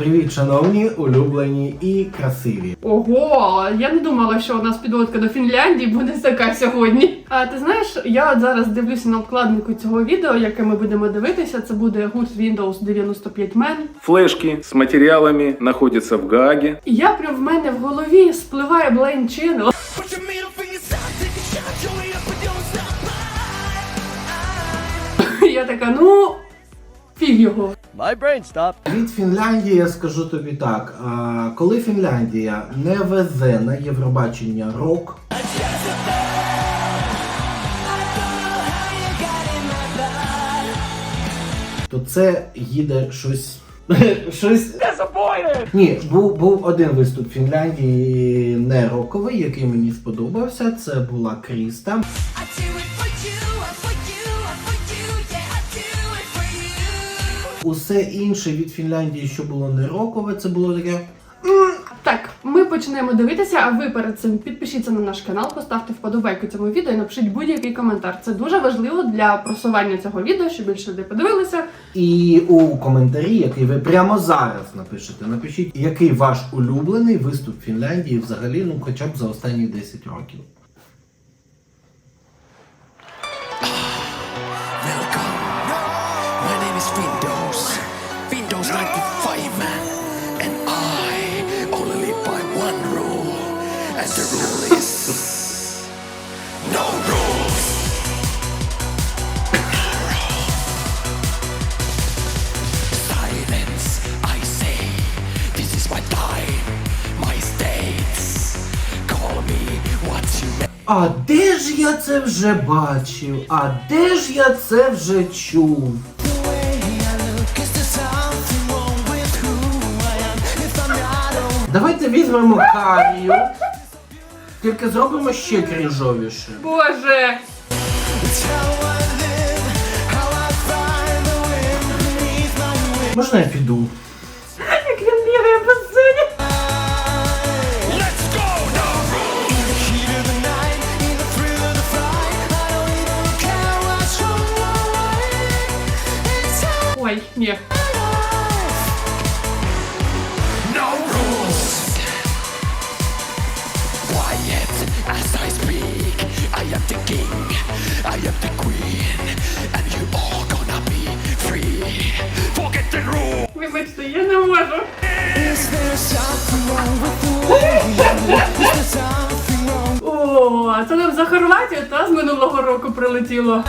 Привіт, шановні, улюблені і красиві. Ого, я не думала, що у нас підводка до Фінляндії буде така сьогодні. А ти знаєш, я от зараз дивлюся на обкладинку цього відео, яке ми будемо дивитися. Це буде гурт Windows 95 Men. Флешки с материалами находятся в Гааге. І я прям в мене в голові спливає Блейн Channel. Я така, ну фіг його. My brain stopped. Від Фінляндії я скажу тобі так: а, коли Фінляндія не везе на Євробачення рок, то це їде щось. Щось. Ні, був, був один виступ Фінляндії не роковий, який мені сподобався. Це була Кріста. Усе інше від Фінляндії, що було не рокове, це було таке. Так, ми почнемо дивитися, а ви перед цим підпишіться на наш канал, поставте вподобайку цьому відео і напишіть будь-який коментар. Це дуже важливо для просування цього відео, щоб більше людей подивилися. І у коментарі, який ви прямо зараз напишете, напишіть, який ваш улюблений виступ Фінляндії взагалі, ну хоча б за останні 10 років. А де ж я це вже бачив? А де ж я це вже чув? Давайте візьмемо Карію. Тільки зробимо ще крінжовіше. Боже! It's how I the king, I am the queen, and you all gonna be free. Forget the rule. Вибачте, я не можу. О, це нам за Хорватію та з минулого року прилетіло.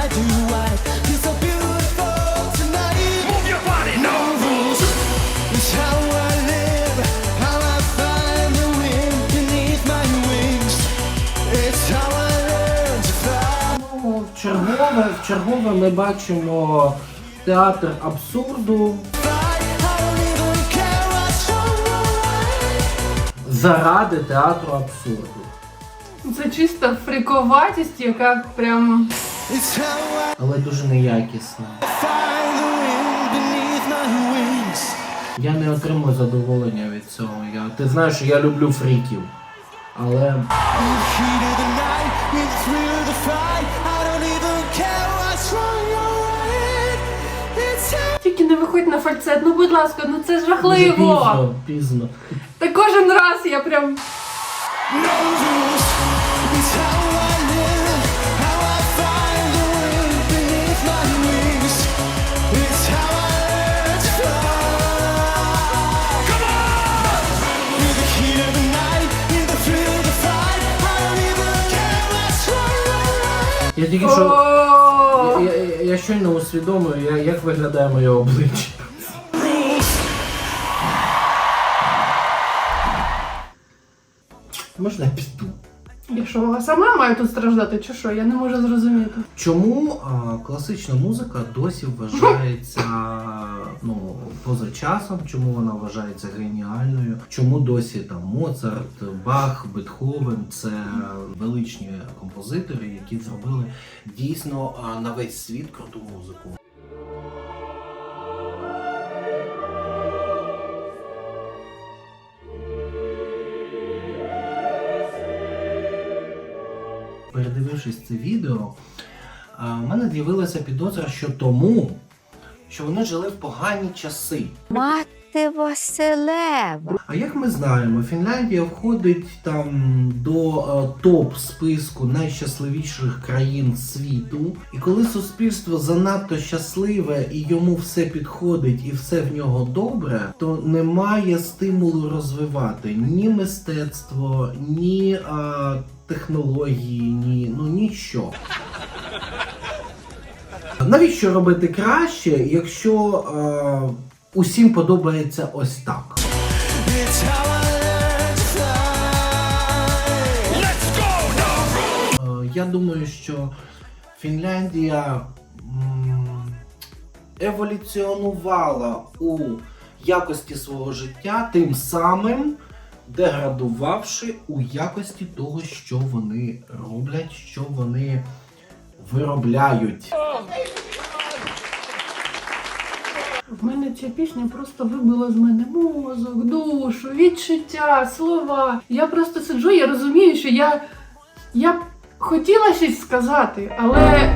Чергове, в чергове ми бачимо театр абсурду заради театру абсурду. Це чисто фріковатість, яка прям. Але дуже неякісна. Я не отримую задоволення від цього. Я, ти знаєш, що я люблю фріків. Але не виходь на фальцет, ну будь ласка, ну це дуже жахливо. пізно, пізно. Та кожен раз я прям. Я тільки що. Я, я, я щойно усвідомлюю, я- як виглядає моє обличчя. Можна я піду? Я що, сама маю тут страждати, чи що? Я не можу зрозуміти. Чому а, класична музика досі вважається ну, поза часом? Чому вона вважається геніальною? Чому досі там Моцарт, Бах, Бетховен це величні композитори, які зробили дійсно на весь світ круту музику? Передивившись це відео, в мене з'явилася підозра, що тому, що вони жили в погані часи. What ти Василева. А як ми знаємо, Фінляндія входить там до е, топ списку найщасливіших країн світу. І коли суспільство занадто щасливе і йому все підходить і все в нього добре, то немає стимулу розвивати ні мистецтво, ні е, технології, ні ну ніщо. Навіщо робити краще, якщо е, усім подобається ось так? Е, Я думаю, що Фінляндія еволюціонувала у якості свого життя, тим самим деградувавши у якості того, що вони роблять, що вони виробляють. В мене ця пісня просто вибила з мене мозок, душу, відчуття, слова. Я просто сиджу, я розумію, що я, я б хотіла щось сказати, але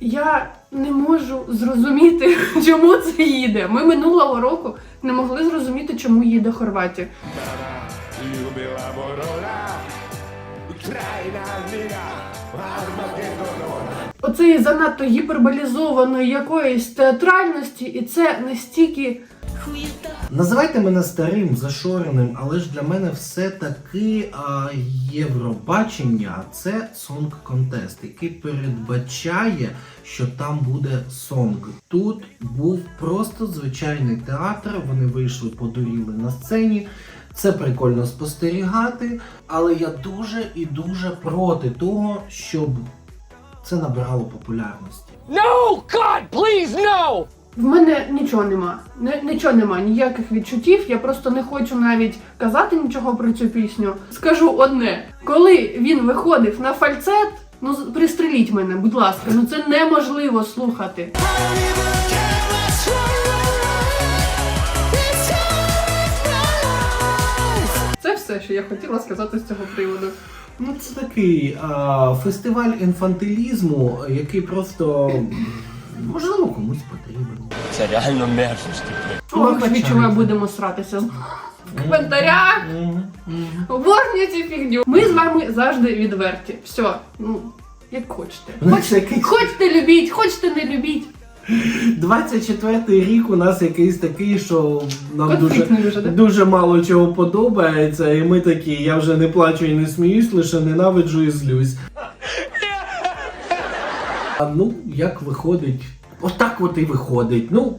я не можу зрозуміти, чому це їде. Ми минулого року не могли зрозуміти, чому їде Хорватія. Ljubila Оцеї занадто гіперболізованої якоїсь театральності, і це настільки Називайте мене старим, зашореним, але ж для мене все таки а, Євробачення це сонг контест, який передбачає, що там буде сонг. Тут був просто звичайний театр. Вони вийшли, подуріли на сцені. Це прикольно спостерігати, але я дуже і дуже проти того, щоб це набирало популярності. No! God, please, no! В мене нічого нема. Не, нічого нема, ніяких відчуттів. Я просто не хочу навіть казати нічого про цю пісню. Скажу одне: коли він виходив на фальцет, ну з- пристреліть мене, будь ласка, ну це неможливо слухати. Це все, що я хотіла сказати з цього приводу. Ну, це такий а, фестиваль інфантилізму, який просто можливо комусь потрібен. Це реально мерзость. Ох, відчуваю, будемо сратися з- в коментарях. Обожнюю цю фігню. Ми з вами завжди відверті. Все, ну як хочете. У Хочете, якийсь- хочете любіть, хочете не любіть. 24-й рік у нас якийсь такий, що нам дуже, дуже мало чого подобається, і ми такі, я вже не плачу і не сміюсь, лише ненавиджу і злюсь. А ну, як виходить? Отак от і виходить. Ну,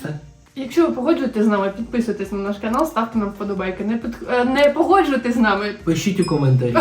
все. Якщо ви погоджуєтесь з нами, підписуйтесь на наш канал, ставте нам вподобайки. Не, під... е, не погоджуєтесь з нами. Пишіть у коментарі.